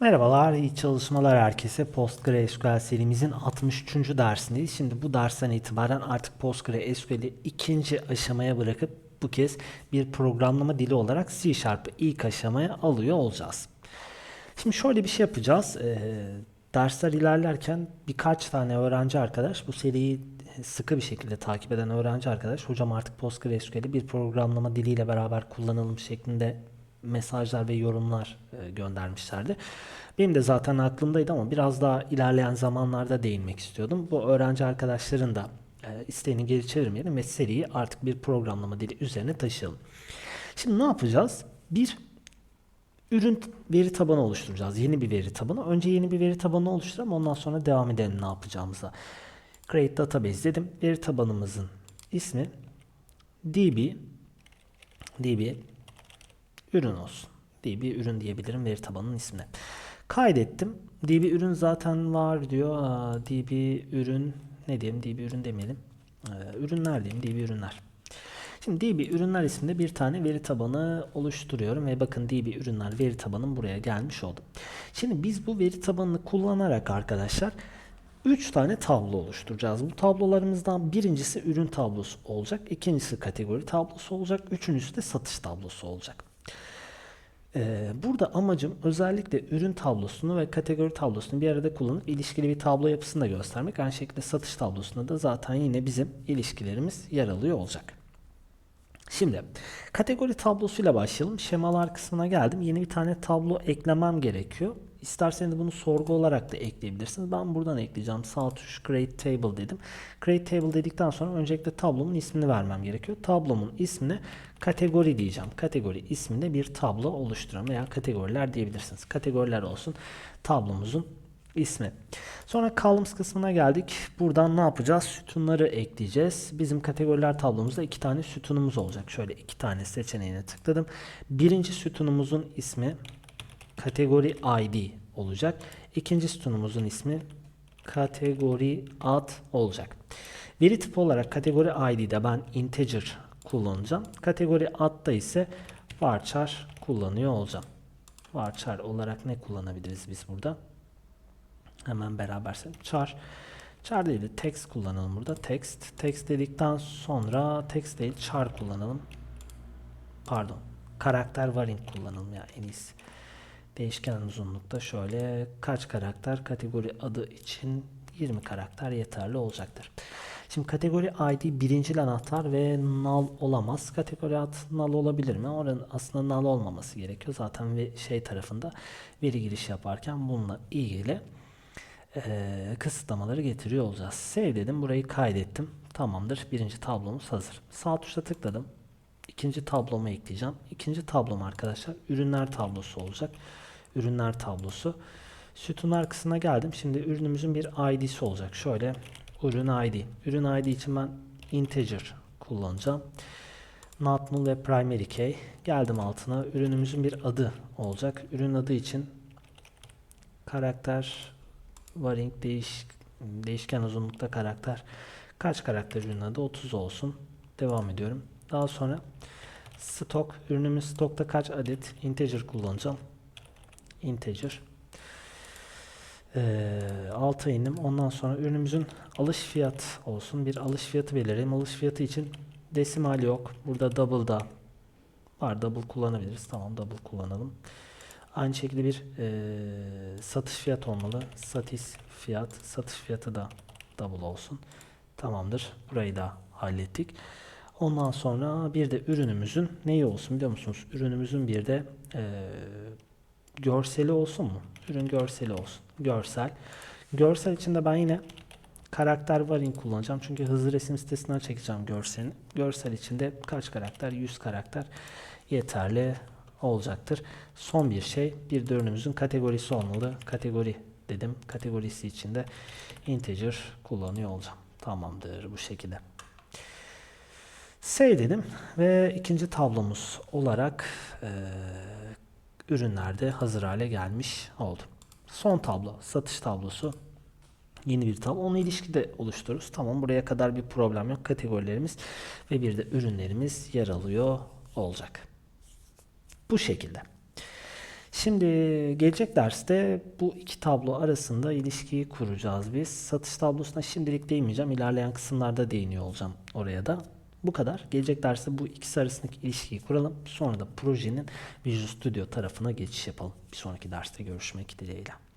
Merhabalar, iyi çalışmalar herkese. PostgreSQL serimizin 63. dersindeyiz. Şimdi bu dersten itibaren artık PostgreSQL'i ikinci aşamaya bırakıp bu kez bir programlama dili olarak C Sharp'ı ilk aşamaya alıyor olacağız. Şimdi şöyle bir şey yapacağız. Ee, dersler ilerlerken birkaç tane öğrenci arkadaş bu seriyi sıkı bir şekilde takip eden öğrenci arkadaş hocam artık PostgreSQL'i bir programlama diliyle beraber kullanalım şeklinde mesajlar ve yorumlar e, göndermişlerdi. Benim de zaten aklımdaydı ama biraz daha ilerleyen zamanlarda değinmek istiyordum. Bu öğrenci arkadaşların da e, isteğini geri çevirmeyelim ve seriyi artık bir programlama dili üzerine taşıyalım. Şimdi ne yapacağız? Bir ürün veri tabanı oluşturacağız. Yeni bir veri tabanı. Önce yeni bir veri tabanı oluşturalım. Ondan sonra devam edelim ne yapacağımıza. Create database dedim. Veri tabanımızın ismi db db ürün olsun. db ürün diyebilirim veri tabanının ismine. Kaydettim. db ürün zaten var diyor. Aa, db ürün ne diyelim? db ürün demeyelim. Ee, ürünler diyeyim. db ürünler. Şimdi db ürünler isminde bir tane veri tabanı oluşturuyorum ve bakın db ürünler veri tabanım buraya gelmiş oldu. Şimdi biz bu veri tabanını kullanarak arkadaşlar 3 tane tablo oluşturacağız. Bu tablolarımızdan birincisi ürün tablosu olacak. ikincisi kategori tablosu olacak. Üçüncüsü de satış tablosu olacak. Ee, burada amacım özellikle ürün tablosunu ve kategori tablosunu bir arada kullanıp ilişkili bir tablo yapısını da göstermek. Aynı şekilde satış tablosunda da zaten yine bizim ilişkilerimiz yer alıyor olacak. Şimdi kategori tablosuyla başlayalım. Şemalar kısmına geldim. Yeni bir tane tablo eklemem gerekiyor. İsterseniz bunu sorgu olarak da ekleyebilirsiniz. Ben buradan ekleyeceğim. Sağ tuş create table dedim. Create table dedikten sonra öncelikle tablomun ismini vermem gerekiyor. Tablomun ismine kategori diyeceğim. Kategori isminde bir tablo oluşturan veya kategoriler diyebilirsiniz. Kategoriler olsun tablomuzun ismi. Sonra columns kısmına geldik. Buradan ne yapacağız? Sütunları ekleyeceğiz. Bizim kategoriler tablomuzda iki tane sütunumuz olacak. Şöyle iki tane seçeneğine tıkladım. Birinci sütunumuzun ismi kategori ID olacak. İkinci sütunumuzun ismi kategori ad olacak. Veri tipi olarak kategori ID'de ben integer kullanacağım. Kategori ad'da ise varchar kullanıyor olacağım. Varchar olarak ne kullanabiliriz biz burada? Hemen beraber char char değil de text kullanalım burada. Text. Text dedikten sonra text değil char kullanalım. Pardon. Karakter varying kullanalım ya en iyisi. Değişken uzunlukta şöyle kaç karakter kategori adı için 20 karakter yeterli olacaktır. Şimdi kategori ID birinci anahtar ve null olamaz. Kategori ad null olabilir mi? Oranın aslında null olmaması gerekiyor. Zaten ve şey tarafında veri giriş yaparken bununla ilgili e, kısıtlamaları getiriyor olacağız. Save dedim. Burayı kaydettim. Tamamdır. Birinci tablomuz hazır. Sağ tuşla tıkladım. İkinci tablomu ekleyeceğim. İkinci tablom arkadaşlar ürünler tablosu olacak. Ürünler tablosu. Sütunlar kısmına geldim. Şimdi ürünümüzün bir ID'si olacak. Şöyle ürün ID. Ürün ID için ben integer kullanacağım. Not null ve primary key. Geldim altına. Ürünümüzün bir adı olacak. Ürün adı için karakter varying değiş, değişken uzunlukta karakter. Kaç karakter ürün adı? 30 olsun. Devam ediyorum. Daha sonra stok ürünümüz stokta kaç adet integer kullanacağım. Integer. Ee, alta indim. Ondan sonra ürünümüzün alış fiyat olsun. Bir alış fiyatı belirleyeyim. Alış fiyatı için desimal yok. Burada double da var. Double kullanabiliriz. Tamam double kullanalım. Aynı şekilde bir e, satış fiyat olmalı. Satis fiyat. Satış fiyatı da double olsun. Tamamdır. Burayı da hallettik. Ondan sonra bir de ürünümüzün neyi olsun biliyor musunuz? Ürünümüzün bir de e, görseli olsun mu? Ürün görseli olsun. Görsel. Görsel için de ben yine karakter varying kullanacağım. Çünkü hızlı resim sitesinden çekeceğim görselini. Görsel için de kaç karakter? 100 karakter yeterli olacaktır. Son bir şey bir de ürünümüzün kategorisi olmalı. Kategori dedim. Kategorisi için de integer kullanıyor olacağım. Tamamdır bu şekilde. Save dedim ve ikinci tablomuz olarak e, ürünlerde hazır hale gelmiş oldu. Son tablo satış tablosu. Yeni bir tablo. Onu ilişkide oluştururuz. Tamam buraya kadar bir problem yok. Kategorilerimiz ve bir de ürünlerimiz yer alıyor olacak. Bu şekilde. Şimdi gelecek derste bu iki tablo arasında ilişkiyi kuracağız biz. Satış tablosuna şimdilik değinmeyeceğim. İlerleyen kısımlarda değiniyor olacağım oraya da. Bu kadar. Gelecek derste bu ikisi arasındaki ilişkiyi kuralım. Sonra da projenin Visual Studio tarafına geçiş yapalım. Bir sonraki derste görüşmek dileğiyle.